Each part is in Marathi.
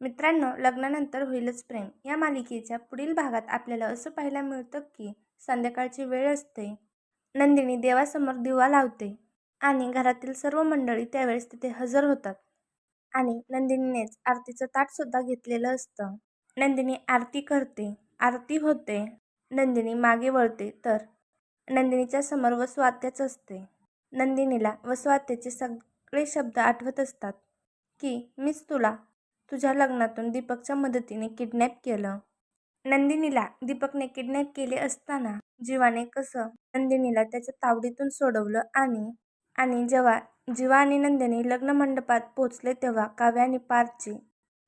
मित्रांनो लग्नानंतर होईलच प्रेम. या मालिकेच्या पुढील भागात आपल्याला असं पाहायला मिळतं की संध्याकाळची वेळ असते. नंदिनी देवासमोर दिवा लावते आणि घरातील सर्व मंडळी त्यावेळेस तिथे हजर होतात आणि नंदिनीनेच आरतीचं ताटसुद्धा घेतलेलं असतं. नंदिनी आरती करते आरती होते. नंदिनी मागे वळते तर नंदिनीच्या समोर वसुआत्याच असते. नंदिनीला वसुआत्याचे सगळे शब्द आठवत असतात की मीच तुला तुझ्या लग्नातून दीपकच्या मदतीने किडनॅप केलं. नंदिनीला दीपकने किडनॅप केले असताना जीवाने कसं नंदिनीला त्याच्या तावडीतून सोडवलं आणि आणि जेव्हा जीवा आणि नंदिनी लग्न मंडपात पोचले तेव्हा काव्या आणि पार्थची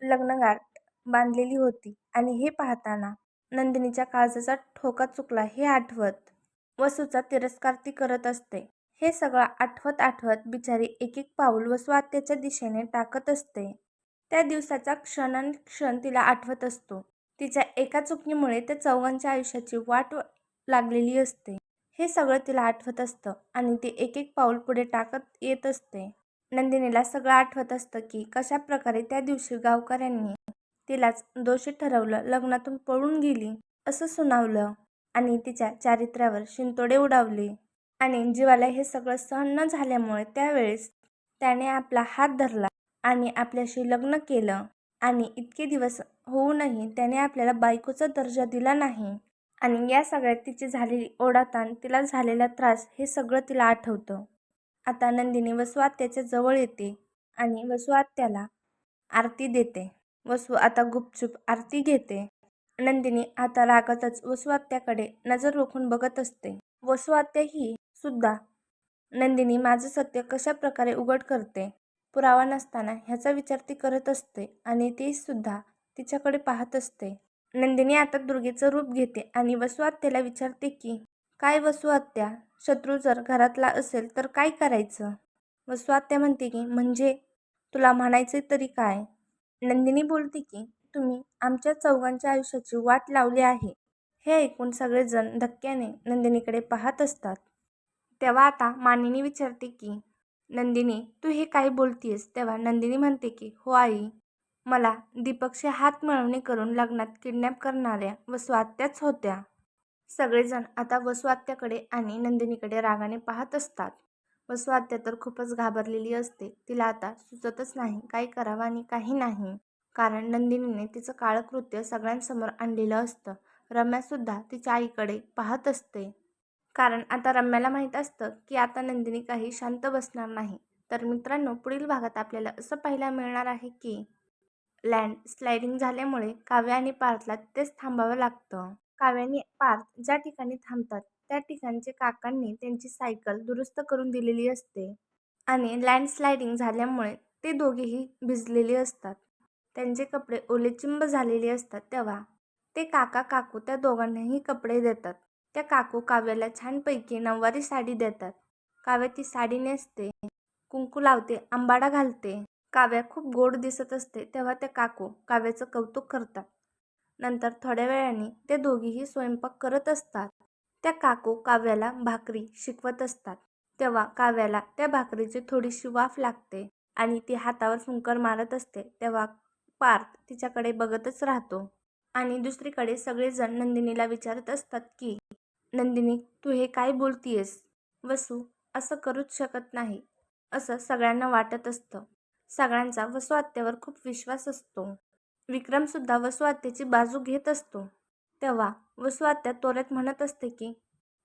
लग्नगाठ बांधलेली होती आणि हे पाहताना नंदिनीच्या काळजाचा ठोका चुकला हे आठवत. वसूचा तिरस्कार ती करत असते. हे सगळं आठवत आठवत बिचारी एक एक पाऊल वसू आत्याच्या दिशेने टाकत असते. त्या दिवसाचा क्षणानुक्षण तिला आठवत असतो. तिच्या एका चुकीमुळे त्या चौघांच्या आयुष्याची वाट लागलेली असते. हे सगळं तिला आठवत असतं आणि ती एक एक पाऊल पुढे टाकत येत असते. नंदिनीला सगळं आठवत असतं की कशा प्रकारे त्या दिवशी गावकऱ्यांनी तिलाच दोषी ठरवलं लग्नातून पळून गेली असं सुनावलं आणि तिच्या चारित्र्यावर शिंतोडे उडावले. आणि जीवाला हे सगळं सहन न झाल्यामुळे त्यावेळेस त्याने आपला हात धरला. आणि आपल्याशी लग्न केलं आणि इतके दिवस होऊनही त्याने आपल्याला बायकोचा दर्जा दिला नाही. आणि या सगळ्यात तिची झालेली ओढाताण तिला झालेला त्रास हे सगळं तिला आठवतं. आता नंदिनी वसुआत्याच्या जवळ येते आणि वसुआत्याला आरती देते. वसू आता गुपचूप आरती घेते. नंदिनी आता रागातच वसुआत्याकडे नजर रोखून बघत असते. वसुआत्या ही सुद्धा नंदिनी माझं सत्य कशा प्रकारे उघड करते? पुरावा नसताना ह्याचा विचार ती करत असते आणि तीसुद्धा तिच्याकडे पाहत असते. नंदिनी आता दुर्गेचं रूप घेते आणि वसुआत्याला विचारते की काय वसुआत्या? शत्रू जर घरातला असेल तर काय करायचं? वसुआत्या म्हणते की म्हणजे तुला म्हणायचे तरी काय? नंदिनी बोलते की तुम्ही आमच्या चौघांच्या आयुष्याची वाट लावली आहे. हे ऐकून सगळेजण धक्क्याने नंदिनीकडे पाहत असतात. तेव्हा आता मानिनी विचारते की नंदिनी तू हे काय बोलतीयस? तेव्हा नंदिनी म्हणते की हो आई. मला दीपकशी हात मिळवणी करून लग्नात किडनॅप करणाऱ्या वसुआत्याच होत्या. सगळेजण आता वसुआत्याकडे आणि नंदिनीकडे रागाने पाहत असतात. वसुआत्या तर खूपच घाबरलेली असते. तिला आता सुचतच नाही काय करावं आणि काही नाही. कारण नंदिनीने तिचं काळं कृत्य सगळ्यांसमोर आणलेलं असतं. रम्यासुद्धा तिच्या आईकडे पाहत असते. कारण आता रम्याला माहीत असतं की आता नंदिनी काही शांत बसणार नाही. तर मित्रांनो पुढील भागात आपल्याला असं पाहायला मिळणार आहे की लँड स्लायडिंग झाल्यामुळे काव्या आणि पार्थला तेच थांबावं लागतं. काव्याने पार्थ ज्या ठिकाणी थांबतात त्या ठिकाणचे काकांनी त्यांची सायकल दुरुस्त करून दिलेली असते आणि लँडस्लायडिंग झाल्यामुळे ते दोघेही भिजलेले असतात. त्यांचे कपडे ओलेचिंब झालेले असतात तेव्हा. ते काका काकू त्या दोघांनाही कपडे देतात. त्या काकू काव्याला छानपैकी नऊवारी साडी देतात. काव्या ती साडी नेसते कुंकू लावते आंबाडा घालते. काव्या खूप गोड दिसत असते तेव्हा त्या काकू काव्याचं कौतुक करतात. नंतर थोड्या वेळाने ते दोघीही स्वयंपाक करत असतात. त्या काकू काव्याला भाकरी शिकवत असतात. तेव्हा काव्याला त्या भाकरीची थोडीशी वाफ लागते आणि ती हातावर फुंकर मारत असते. तेव्हा पार्थ तिच्याकडे बघतच राहतो. आणि दुसरीकडे सगळेजण नंदिनीला विचारत असतात की नंदिनी तू हे काय बोलतीयस? वसू असं करूच शकत नाही. असं सगळ्यांना वाटत असतं. सगळ्यांचा वसू आत्यावर खूप विश्वास असतो. विक्रमसुद्धा वसू आत्याची बाजू घेत असतो. तेव्हा वसू आत्या तोऱ्यात म्हणत असते की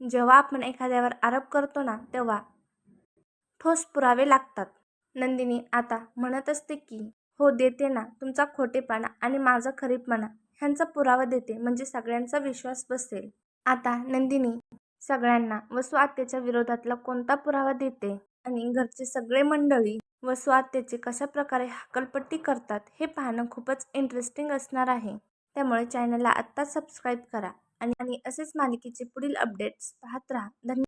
जेव्हा आपण एखाद्यावर आरोप करतो ना तेव्हा ठोस पुरावे लागतात. नंदिनी आता म्हणत असते की हो देते ना तुमचा खोटेपणा आणि माझा खरीपणा ह्यांचा पुरावा देते म्हणजे सगळ्यांचा विश्वास बसेल. आता नंदिनी सगळ्यांना वसू आत्याच्या विरोधातला कोणता पुरावा देते? आणि घरचे सगळे मंडळी वसू आत्याचे कशा प्रकारे हकलपट्टी करतात हे पाहणं खूपच इंटरेस्टिंग असणार आहे. त्यामुळे चॅनलला आत्ताच सबस्क्राईब करा आणि असेच मालिकेचे पुढील अपडेट्स पाहत राहा. धन्यवाद.